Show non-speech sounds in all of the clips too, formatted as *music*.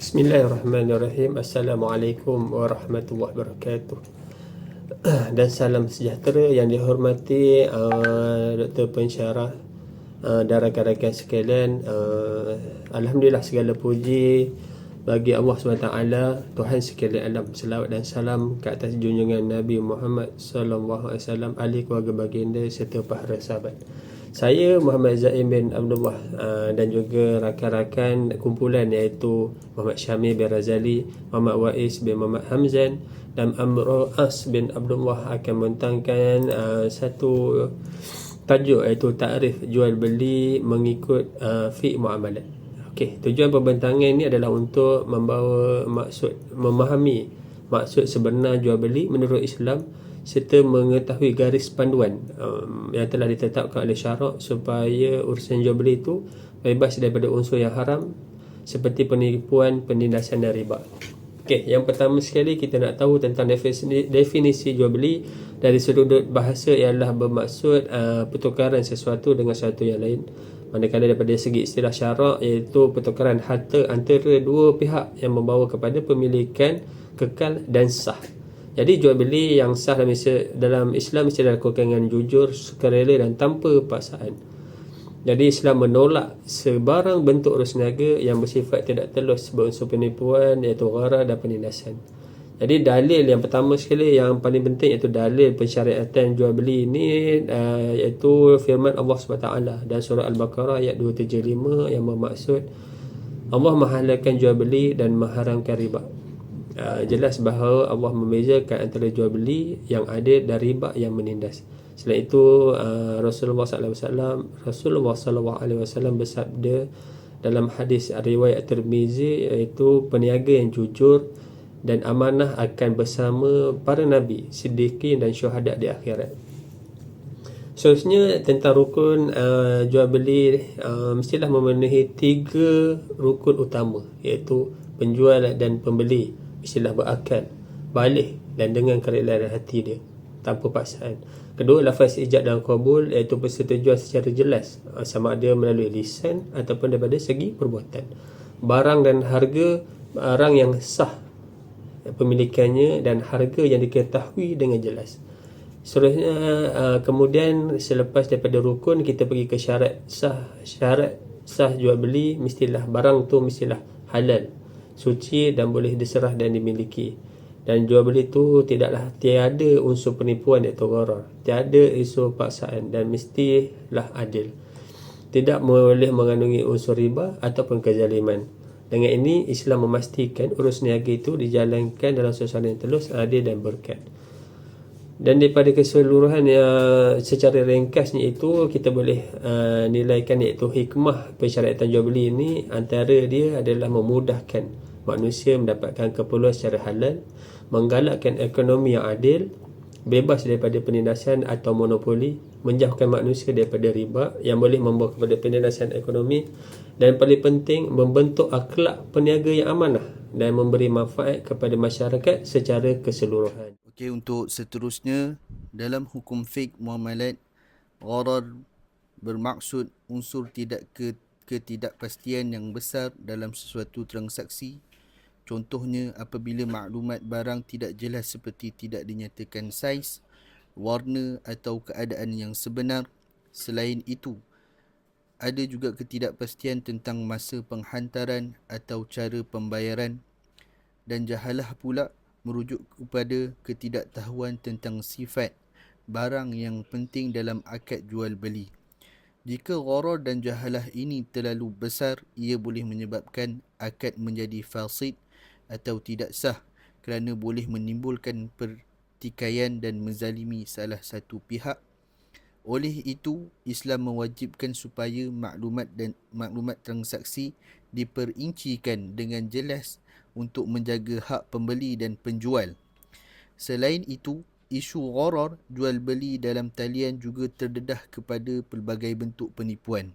Bismillahirrahmanirrahim. Assalamualaikum warahmatullahi wabarakatuh. *clears throat* Dan salam sejahtera yang dihormati uh, Dr. Pensyarah uh, dan rakan-rakan sekalian. Uh, Alhamdulillah segala puji bagi Allah SWT Tuhan sekalian alam selawat dan salam ke atas junjungan Nabi Muhammad wasallam ahli keluarga baginda serta para sahabat. Saya Muhammad Zaim bin Abdullah uh, dan juga rakan-rakan kumpulan iaitu Muhammad Syamil bin Razali, Muhammad Wais bin Muhammad Hamzan dan Amro As bin Abdullah akan membentangkan uh, satu tajuk iaitu takrif jual beli mengikut uh, fiqh muamalat. Okey, tujuan pembentangan ini adalah untuk membawa maksud memahami maksud sebenar jual beli menurut Islam serta mengetahui garis panduan um, yang telah ditetapkan oleh syarak supaya urusan jual beli itu bebas daripada unsur yang haram seperti penipuan, penindasan dan riba. Okey, yang pertama sekali kita nak tahu tentang definisi, definisi jual beli dari sudut bahasa ialah bermaksud uh, pertukaran sesuatu dengan sesuatu yang lain manakala daripada segi istilah syarak iaitu pertukaran harta antara dua pihak yang membawa kepada pemilikan kekal dan sah jadi jual beli yang sah dalam, dalam Islam mesti dilakukan dengan jujur, sukarela dan tanpa paksaan. Jadi Islam menolak sebarang bentuk urus niaga yang bersifat tidak telus berunsur penipuan iaitu ghara dan penindasan. Jadi dalil yang pertama sekali yang paling penting iaitu dalil pensyariatan jual beli ini uh, iaitu firman Allah SWT dan surah Al-Baqarah ayat 275 yang bermaksud Allah menghalalkan jual beli dan mengharamkan riba. Uh, jelas bahawa Allah membezakan antara jual beli yang adil dan riba yang menindas. Selain itu uh, Rasulullah SAW Rasulullah SAW bersabda dalam hadis riwayat Tirmizi iaitu peniaga yang jujur dan amanah akan bersama para nabi, siddiqin dan syuhada di akhirat. Seterusnya tentang rukun uh, jual beli uh, mestilah memenuhi tiga rukun utama iaitu penjual dan pembeli mestilah berakal, balik dan dengan kerelaan hati dia tanpa paksaan. Kedua lafaz ijab dan qabul iaitu persetujuan secara jelas uh, sama ada melalui lisan ataupun daripada segi perbuatan. Barang dan harga barang yang sah pemilikannya dan harga yang diketahui dengan jelas. Seterusnya uh, kemudian selepas daripada rukun kita pergi ke syarat sah syarat sah jual beli mestilah barang tu mestilah halal, suci dan boleh diserah dan dimiliki. Dan jual beli tu tidaklah tiada unsur penipuan iaitu gharar, tiada isu paksaan dan mestilah adil. Tidak boleh mengandungi unsur riba ataupun kezaliman. Dengan ini Islam memastikan urus niaga itu dijalankan dalam suasana yang telus, adil dan berkat. Dan daripada keseluruhan yang secara ringkasnya itu kita boleh uh, nilaikan iaitu hikmah persyaratan jual beli ini antara dia adalah memudahkan manusia mendapatkan keperluan secara halal, menggalakkan ekonomi yang adil, bebas daripada penindasan atau monopoli, menjauhkan manusia daripada riba yang boleh membawa kepada penindasan ekonomi dan paling penting membentuk akhlak peniaga yang amanah dan memberi manfaat kepada masyarakat secara keseluruhan. Okey untuk seterusnya dalam hukum fiqh muamalat gharar bermaksud unsur tidak ke ketidakpastian yang besar dalam sesuatu transaksi Contohnya apabila maklumat barang tidak jelas seperti tidak dinyatakan saiz, warna atau keadaan yang sebenar. Selain itu, ada juga ketidakpastian tentang masa penghantaran atau cara pembayaran dan jahalah pula merujuk kepada ketidaktahuan tentang sifat barang yang penting dalam akad jual beli. Jika gharar dan jahalah ini terlalu besar, ia boleh menyebabkan akad menjadi falsid atau tidak sah kerana boleh menimbulkan pertikaian dan menzalimi salah satu pihak. Oleh itu, Islam mewajibkan supaya maklumat dan maklumat transaksi diperincikan dengan jelas untuk menjaga hak pembeli dan penjual. Selain itu, isu gharar jual beli dalam talian juga terdedah kepada pelbagai bentuk penipuan.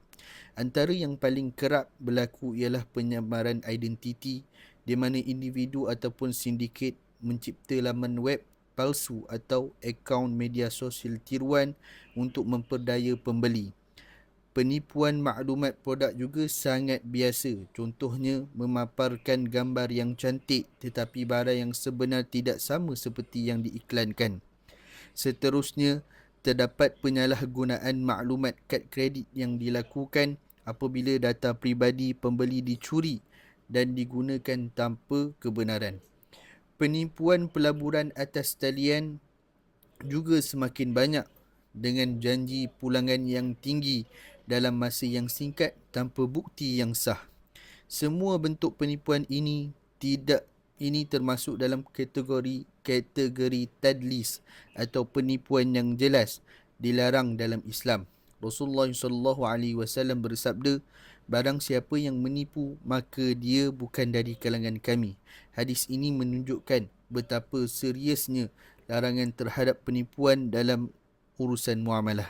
Antara yang paling kerap berlaku ialah penyamaran identiti di mana individu ataupun sindiket mencipta laman web palsu atau akaun media sosial tiruan untuk memperdaya pembeli. Penipuan maklumat produk juga sangat biasa. Contohnya memaparkan gambar yang cantik tetapi barang yang sebenar tidak sama seperti yang diiklankan. Seterusnya, terdapat penyalahgunaan maklumat kad kredit yang dilakukan apabila data pribadi pembeli dicuri dan digunakan tanpa kebenaran. Penipuan pelaburan atas talian juga semakin banyak dengan janji pulangan yang tinggi dalam masa yang singkat tanpa bukti yang sah. Semua bentuk penipuan ini tidak ini termasuk dalam kategori kategori tadlis atau penipuan yang jelas dilarang dalam Islam. Rasulullah sallallahu alaihi wasallam bersabda, barang siapa yang menipu maka dia bukan dari kalangan kami. Hadis ini menunjukkan betapa seriusnya larangan terhadap penipuan dalam urusan muamalah.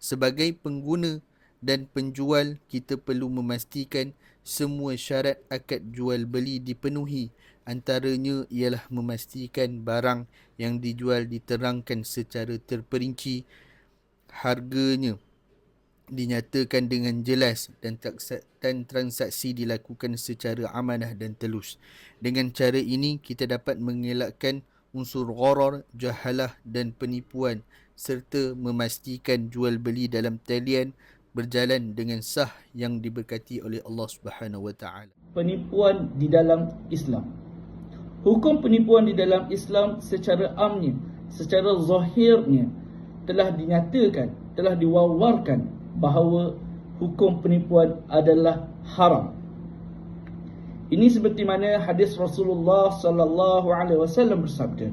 Sebagai pengguna dan penjual kita perlu memastikan semua syarat akad jual beli dipenuhi antaranya ialah memastikan barang yang dijual diterangkan secara terperinci harganya dinyatakan dengan jelas dan transaksi dilakukan secara amanah dan telus. Dengan cara ini kita dapat mengelakkan unsur gharar, jahalah dan penipuan serta memastikan jual beli dalam talian berjalan dengan sah yang diberkati oleh Allah Subhanahu wa taala. Penipuan di dalam Islam. Hukum penipuan di dalam Islam secara amnya, secara zahirnya telah dinyatakan, telah diwawarkan bahawa hukum penipuan adalah haram. Ini seperti mana hadis Rasulullah sallallahu alaihi wasallam bersabda,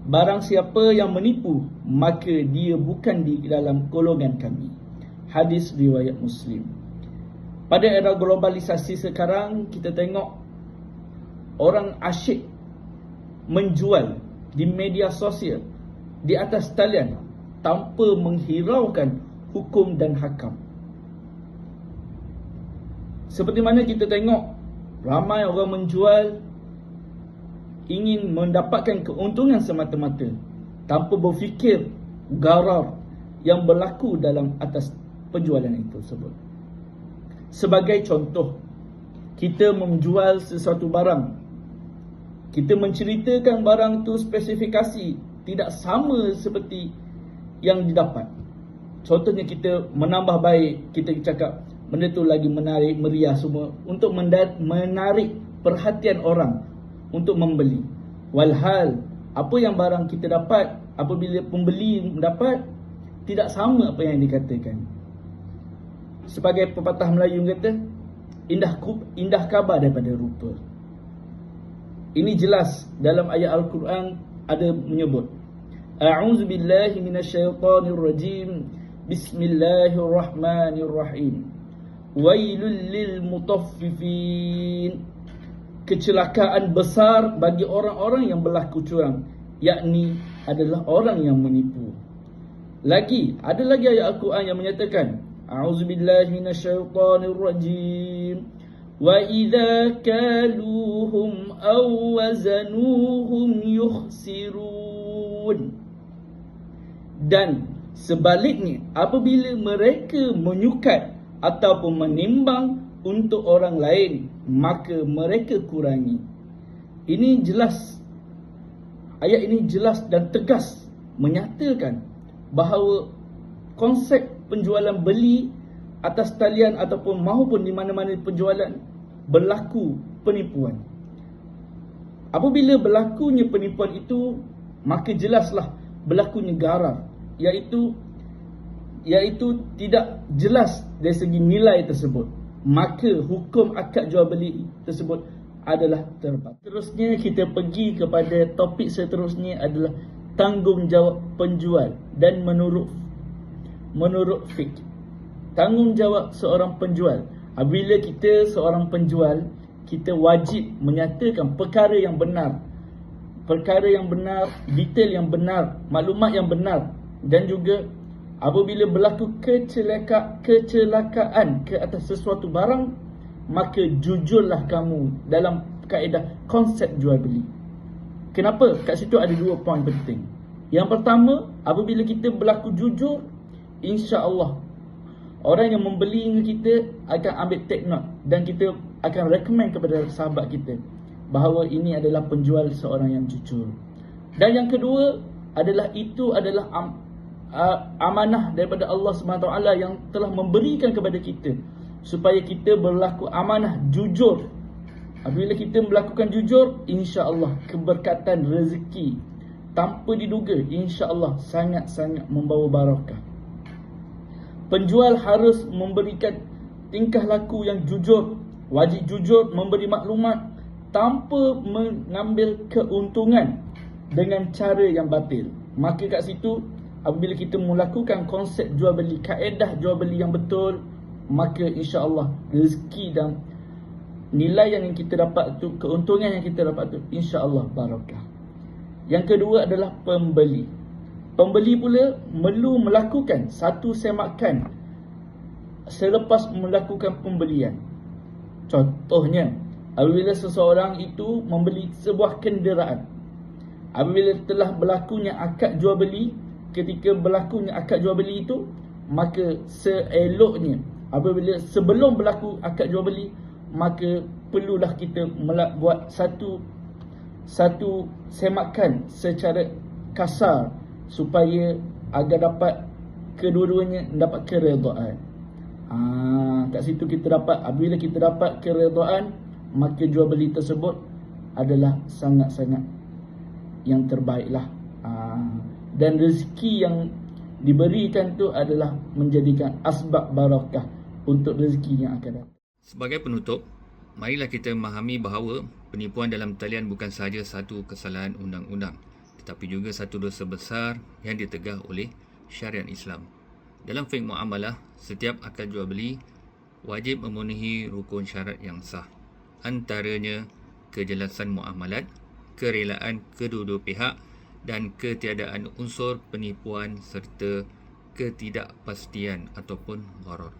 Barang siapa yang menipu, maka dia bukan di dalam golongan kami hadis riwayat Muslim. Pada era globalisasi sekarang kita tengok orang asyik menjual di media sosial di atas talian tanpa menghiraukan hukum dan hakam. Seperti mana kita tengok ramai orang menjual ingin mendapatkan keuntungan semata-mata tanpa berfikir garar yang berlaku dalam atas penjualan itu tersebut. Sebagai contoh, kita menjual sesuatu barang. Kita menceritakan barang tu spesifikasi tidak sama seperti yang didapat. Contohnya kita menambah baik, kita cakap benda tu lagi menarik, meriah semua untuk menarik perhatian orang untuk membeli. Walhal, apa yang barang kita dapat apabila pembeli mendapat tidak sama apa yang dikatakan. Sebagai pepatah Melayu kata indah indah khabar daripada rupa. Ini jelas dalam ayat al-Quran ada menyebut a'udzu billahi minasyaitonir rajim Bismillahirrahmanirrahim. Wailul lil mutaffifin. kecelakaan besar bagi orang-orang yang berlaku curang yakni adalah orang yang menipu lagi ada lagi ayat al-Quran yang menyatakan auzubillahi minasyaitanir rajim wa idza kaluhum aw wazanuhum yukhsirun dan sebaliknya apabila mereka menyukat ataupun menimbang untuk orang lain maka mereka kurangi ini jelas ayat ini jelas dan tegas menyatakan bahawa konsep penjualan beli atas talian ataupun maupun di mana-mana penjualan berlaku penipuan. Apabila berlakunya penipuan itu maka jelaslah berlakunya garar iaitu iaitu tidak jelas dari segi nilai tersebut. Maka hukum akad jual beli tersebut adalah terbatas. Terusnya kita pergi kepada topik seterusnya adalah tanggungjawab penjual dan menurut menurut fiqh tanggungjawab seorang penjual apabila kita seorang penjual kita wajib menyatakan perkara yang benar perkara yang benar detail yang benar maklumat yang benar dan juga apabila berlaku kecelaka kecelakaan ke atas sesuatu barang maka jujurlah kamu dalam kaedah konsep jual beli. Kenapa? Kat situ ada dua poin penting. Yang pertama apabila kita berlaku jujur insya-Allah Orang yang membeli dengan kita akan ambil take note dan kita akan recommend kepada sahabat kita bahawa ini adalah penjual seorang yang jujur. Dan yang kedua adalah itu adalah uh, amanah daripada Allah SWT yang telah memberikan kepada kita supaya kita berlaku amanah jujur. Apabila kita melakukan jujur, insya-Allah keberkatan rezeki tanpa diduga insya-Allah sangat-sangat membawa barakah. Penjual harus memberikan tingkah laku yang jujur, wajib jujur memberi maklumat tanpa mengambil keuntungan dengan cara yang batil. Maka kat situ apabila kita melakukan konsep jual beli, kaedah jual beli yang betul, maka insya-Allah rezeki dan nilai yang kita dapat tu, keuntungan yang kita dapat tu insya-Allah barakah. Yang kedua adalah pembeli. Pembeli pula perlu melakukan satu semakan selepas melakukan pembelian. Contohnya, apabila seseorang itu membeli sebuah kenderaan. Apabila telah berlakunya akad jual beli, ketika berlakunya akad jual beli itu, maka seeloknya apabila sebelum berlaku akad jual beli, maka perlulah kita buat satu satu semakan secara kasar supaya agar dapat kedua-duanya dapat keredaan. Ha, kat situ kita dapat apabila kita dapat keredaan maka jual beli tersebut adalah sangat-sangat yang terbaiklah. Dan rezeki yang diberikan tu adalah menjadikan asbab barakah untuk rezeki yang akan datang. Sebagai penutup, marilah kita memahami bahawa penipuan dalam talian bukan sahaja satu kesalahan undang-undang tetapi juga satu dosa besar yang ditegah oleh syariat Islam. Dalam fiqh muamalah, setiap akad jual beli wajib memenuhi rukun syarat yang sah. Antaranya kejelasan muamalat, kerelaan kedua-dua pihak dan ketiadaan unsur penipuan serta ketidakpastian ataupun gharar.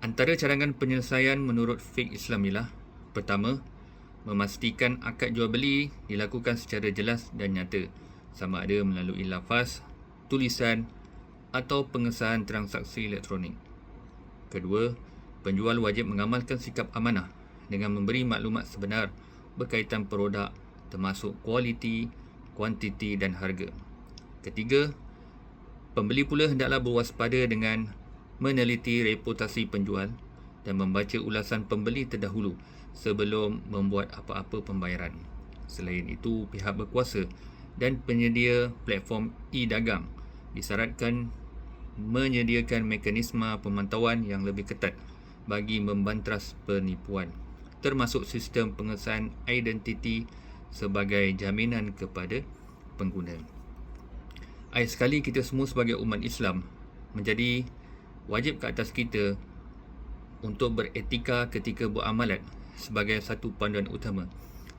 Antara cadangan penyelesaian menurut fiqh Islam ialah pertama, memastikan akad jual beli dilakukan secara jelas dan nyata sama ada melalui lafaz, tulisan atau pengesahan transaksi elektronik. Kedua, penjual wajib mengamalkan sikap amanah dengan memberi maklumat sebenar berkaitan produk termasuk kualiti, kuantiti dan harga. Ketiga, pembeli pula hendaklah berwaspada dengan meneliti reputasi penjual dan membaca ulasan pembeli terdahulu sebelum membuat apa-apa pembayaran. Selain itu, pihak berkuasa dan penyedia platform e-dagang disyaratkan menyediakan mekanisme pemantauan yang lebih ketat bagi membantras penipuan termasuk sistem pengesahan identiti sebagai jaminan kepada pengguna. Akhir sekali kita semua sebagai umat Islam menjadi wajib ke atas kita untuk beretika ketika beramalan sebagai satu panduan utama.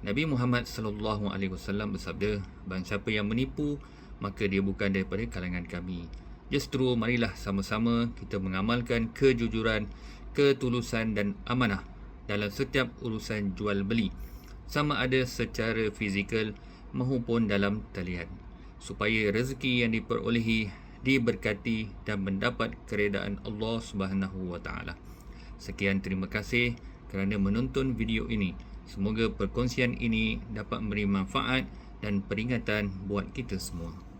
Nabi Muhammad sallallahu alaihi wasallam bersabda, "Barang siapa yang menipu, maka dia bukan daripada kalangan kami." Justru marilah sama-sama kita mengamalkan kejujuran, ketulusan dan amanah dalam setiap urusan jual beli, sama ada secara fizikal maupun dalam talian, supaya rezeki yang diperolehi diberkati dan mendapat keredaan Allah Subhanahu wa taala. Sekian terima kasih kerana menonton video ini. Semoga perkongsian ini dapat memberi manfaat dan peringatan buat kita semua.